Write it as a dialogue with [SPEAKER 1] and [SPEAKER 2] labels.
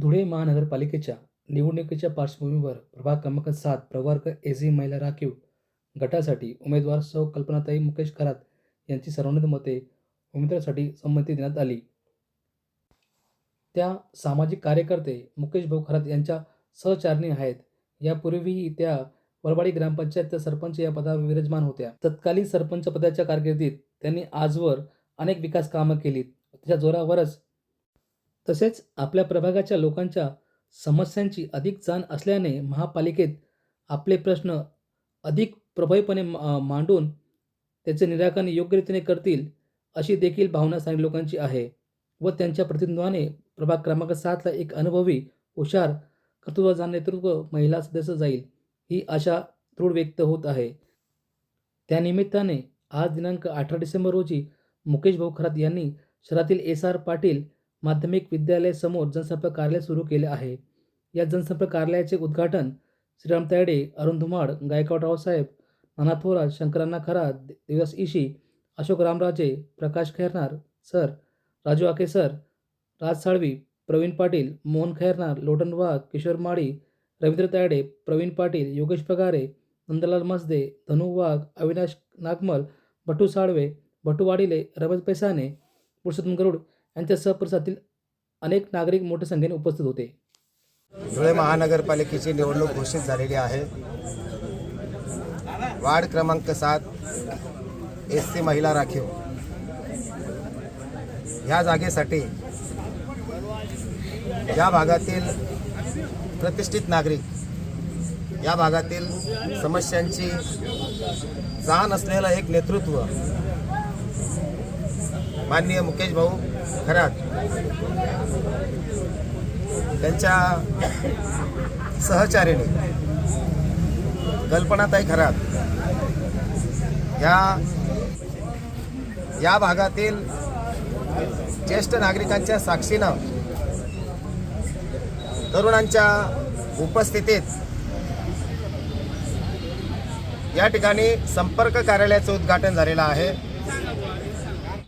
[SPEAKER 1] धुळे महानगरपालिकेच्या निवडणुकीच्या पार्श्वभूमीवर प्रभाग क्रमांक सात प्रवर्ग एसी महिला राखीव गटासाठी उमेदवार सौ कल्पनाताई मुकेश खरात यांची सर्वानुमते उमेदवारासाठी संमती देण्यात आली. त्या सामाजिक कार्यकर्ते मुकेश भाऊ खरात यांच्या सहचारणी आहेत. यापूर्वीही त्या वरवाडी ग्रामपंचायत सरपंच या पदावर विराजमान होत्या. तत्कालीन सरपंच पदाच्या कारकिर्दीत त्यांनी आजवर अनेक विकास कामं केलीत. त्याच्या जोरावरच तसेच आपल्या प्रभागाच्या लोकांच्या समस्यांची अधिक जाण असल्याने महापालिकेत आपले प्रश्न अधिक प्रभावीपणे मा- मांडून त्याचे निराकरण योग्यरीतीने करतील अशी देखील भावना स्थानिक लोकांची आहे व त्यांच्या प्रतिनिधित्वाने प्रभाग क्रमांक सातला एक अनुभवी हुशार कर्तृत्वाचा नेतृत्व महिला सदस्य जाईल ही आशा दृढ व्यक्त होत आहे. त्यानिमित्ताने आज दिनांक अठरा डिसेंबर रोजी मुकेश भाऊ खरात यांनी शहरातील एस आर पाटील माध्यमिक विद्यालय समोर जनसंपर्क कार्यालय सुरू केले आहे. या जनसंपर्क कार्यालयाचे उद्घाटन श्रीराम तायडे अरुण धुमाड गायकवाड रावसाहेब नाना थोरात शंकरांना खरा दिवस इशी अशोक रामराजे प्रकाश खैरनार सर राजू आके सर राज साळवी प्रवीण पाटील मोहन खैरनार लोटन वाघ किशोर माळी रवींद्र तायडे प्रवीण पाटील योगेश पगारे नंदलाल मसदे धनु वाघ अविनाश नागमल भटू साळवे भटू वाडिले रमेश पैसाने पुरुषोत्तम गरुड यांच्या सहपरिसरातील अनेक नागरिक मोठ्या संख्येने उपस्थित होते.
[SPEAKER 2] धुळे महानगरपालिकेची निवडणूक घोषित झालेली आहे. वार्ड क्रमांक सात एस सी महिला राखीव. ह्या जागेसाठी या भागातील प्रतिष्ठित नागरिक या भागातील समस्यांची जाण असलेलं एक नेतृत्व माननीय मुकेश भाऊ खरात. त्यांच्या सहचार्याने कल्पनाताई खरात. ह्या या भागातील ज्येष्ठ नागरिकांच्या साक्षीनं तरुणांच्या उपस्थितीत या ठिकाणी संपर्क कार्यालयाचं उद्घाटन झालेलं आहे.